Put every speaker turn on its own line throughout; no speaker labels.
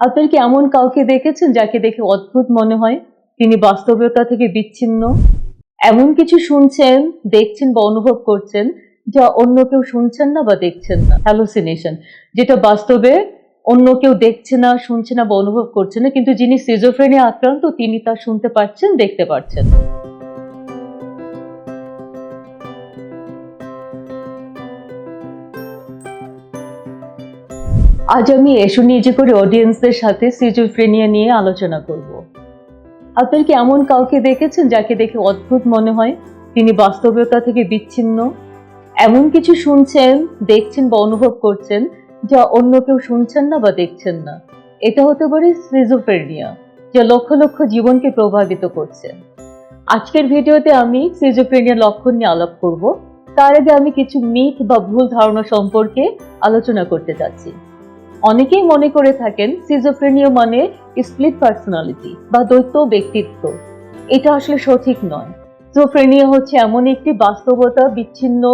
আপনার কি এমন কাউকে দেখেছেন যাকে দেখে অদ্ভুত মনে হয়? তিনি বাস্তবতা থেকে বিচ্ছিন্ন। এমন কিছু শুনছেন, দেখছেন বা অনুভব করছেন, যা অন্য কেউ শুনছেন না বা দেখছেন না। হ্যালোসিনেশন যেটা বাস্তবে অন্য কেউ দেখছে না, শুনছে না বা অনুভব করছে না, কিন্তু যিনি সিজোফ্রেনিয়া আক্রান্ত, তিনি তা শুনতে পাচ্ছেন দেখতে পাচ্ছেন আজ আমি এসো নিজে করে অডিয়েন্সদের সাথে সিজোফ্রেনিয়া নিয়ে আলোচনা করব। আপনার কি এমন কাউকে দেখেছেন যাকে দেখে অদ্ভুত মনে হয়? তিনি বাস্তবতা থেকে বিচ্ছিন্ন। এমন কিছু শুনছেন, দেখছেন বা অনুভব করছেন যা অন্য কেউ শুনছেন না বা দেখছেন না। এটা হতে পারে সিজোফ্রেনিয়া যা লক্ষ লক্ষ জীবনকে প্রভাবিত করছে। আজকের ভিডিওতে আমি সিজোফ্রেনিয়া লক্ষণ নিয়ে আলাপ করব। তার আগে আমি কিছু মিথ বা ভুল ধারণা সম্পর্কে আলোচনা করতে চাচ্ছি অনেকেই মনে করে থাকেন সিজোফ্রেনিয়া মানে স্প্লিট পার্সোনালিটি বা দ্বৈত ব্যক্তিত্ব। এটা আসলে সঠিক নয়। সিজোফ্রেনিয়া হচ্ছে এমন একটি বাস্তবতা, বিচ্ছিন্ন,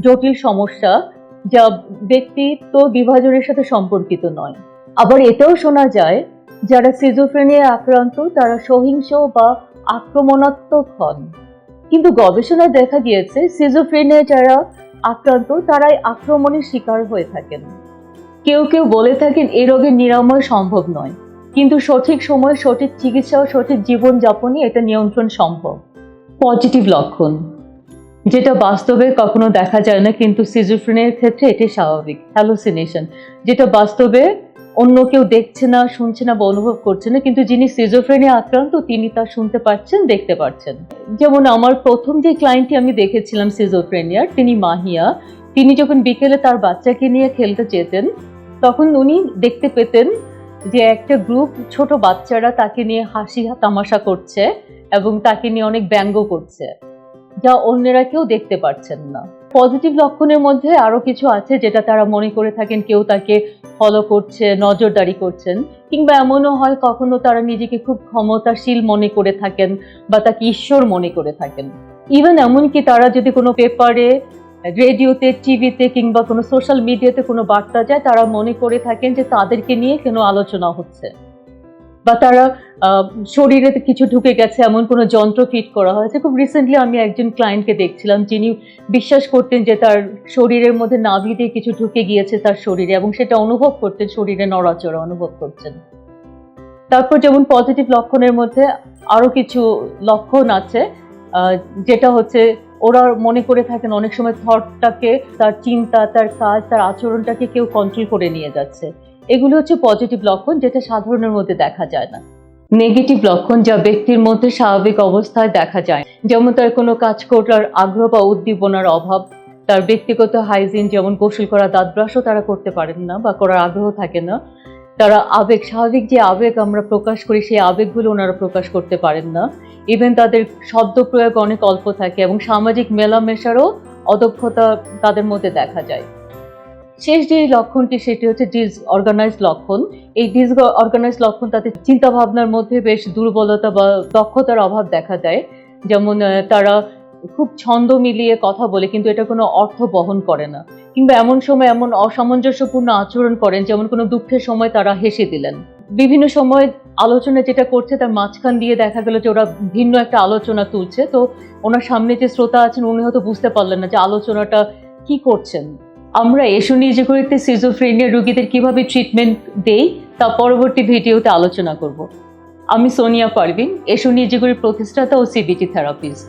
জটিল সমস্যা যা ব্যক্তিত্ব বিভাজনের সাথে সম্পর্কিত নয়। আবার এটাও শোনা যায়, যারা সিজোফ্রেনিয়া আক্রান্ত, তারা সহিংস বা আক্রমণাত্মক হন। কিন্তু গবেষণায় দেখা গিয়েছে সিজোফ্রেনিয়া যারা আক্রান্ত, তারাই আক্রমণের শিকার হয়ে থাকেন। কেউ কেউ বলে থাকেন, এই রোগের নিরাময় সম্ভব নয়। কিন্তু সঠিক সময়ে, সঠিক চিকিৎসা ও সঠিক জীবন যাপনই এটা নিয়ন্ত্রণ সম্ভব। পজিটিভ লক্ষণ, যেটা বাস্তবে কখনো দেখা যায় না, কিন্তু সিজোফ্রেনের ক্ষেত্রে এটি স্বাভাবিক হ্যালোসিনেশন যেটা বাস্তবে অন্য কেউ দেখছে না, শুনছে না বা অনুভব করছে না, কিন্তু যিনি সিজোফ্রেনে আক্রান্ত, তিনি তা শুনতে পাচ্ছেন, দেখতে পাচ্ছেন। যেমন আমার প্রথম যে ক্লায়েন্টটি আমি দেখেছিলাম সিজোফ্রেনিয়ার তিনি মাহিয়া। তিনি যখন বিকেলে তার বাচ্চাকে নিয়ে খেলতে যেতেন তখন উনি দেখতে পেতেন যে একটা গ্রুপ ছোট বাচ্চারা তাকে নিয়ে হাসি তামাশা করছে এবং তাকে নিয়ে অনেক ব্যঙ্গ করছে, যা অন্যেরা কেউ দেখতে পারছেন না। পজিটিভ লক্ষণের মধ্যে আরও কিছু আছে যেটা তারা মনে করে থাকেন কেউ তাকে ফলো করছে, নজরদারি করছেন, কিংবা এমনও হয় কখনো তারা নিজেকে খুব ক্ষমতাশীল মনে করে থাকেন বা তাকে ঈশ্বর মনে করে থাকেন। ইভেন এমনকি তারা যদি কোনো পেপারে রেডিওতে, টিভিতে কিংবা কোনো সোশ্যাল মিডিয়াতে কোনো বার্তা যায়, তারা মনে করে থাকেন যে তাদেরকে নিয়ে কোনো আলোচনা হচ্ছে। বা তারা শরীরে কিছু ঢুকে গেছে, এমন কোনো যন্ত্র ফিট করা হয়েছে। খুব রিসেন্টলি আমি একজন ক্লায়েন্টকে দেখছিলাম, যিনি বিশ্বাস করতেন যে তার শরীরের মধ্যে নাভি দিয়ে কিছু ঢুকে গিয়েছে তার শরীরে এবং সেটা অনুভব করতেন, শরীরে নড়াচড়া অনুভব করছেন। তারপর যেমন পজিটিভ লক্ষণের মধ্যে আরও কিছু লক্ষণ আছে যেটা হচ্ছে ওরা মনে করে থাকেন অনেক সময় থটটাকে তার চিন্তা, তার কাজ, তার আচরণটাকে কেউ কন্ট্রোল করে নিয়ে যাচ্ছে। এগুলো হচ্ছে পজিটিভ লক্ষণ যেটা সাধারণের মধ্যে দেখা যায় না। নেগেটিভ লক্ষণ যা ব্যক্তির মধ্যে স্বাভাবিক অবস্থায় দেখা যায়। যেমন তার কোনো কাজ করার আগ্রহ বা উদ্দীপনার অভাব, তার ব্যক্তিগত হাইজিন যেমন গোসল করা, দাঁত ব্রাশও তারা করতে পারেন না বা করার আগ্রহ থাকে না। তারা আবেগ, স্বাভাবিক যে আবেগ আমরা প্রকাশ করি, সেই আবেগগুলো ওনারা প্রকাশ করতে পারেন না। ইভেন তাদের শব্দ প্রয়োগ অনেক অল্প থাকে এবং সামাজিক মেলামেশারও অদক্ষতা তাদের মধ্যে দেখা যায়। শেষ যে লক্ষণটি, সেটি হচ্ছে ডিস অর্গানাইজ লক্ষণ। এই ডিস অর্গানাইজ লক্ষণ তাদের চিন্তা ভাবনার মধ্যে বেশ দুর্বলতা বা দক্ষতার অভাব দেখা দেয়। যেমন তারা খুব ছন্দ মিলিয়ে কথা বলে, কিন্তু এটা কোনো অর্থ বহন করে না। কিংবা এমন সময় এমন অসামঞ্জস্যপূর্ণ আচরণ করেন যেমন কোনো দুঃখের সময় তারা হেসে দিলেন। বিভিন্ন সময় আলোচনা যেটা করছে তার মাঝখান দিয়ে দেখা গেল যে ওরা ভিন্ন একটা আলোচনা তুলছে। তো ওনার সামনে যে শ্রোতা আছেন, উনি হয়তো বুঝতে পারলেন না যে আলোচনাটা কি করছেন। আমরা এসো নিজে করিতে সিজোফ্রেনিয়া রোগীদের কীভাবে ট্রিটমেন্ট দেই, তা পরবর্তী ভিডিওতে আলোচনা করব। আমি সোনিয়া পারভিন, এসো নিজে প্রতিষ্ঠাতা ও সিবিটি থেরাপিস্ট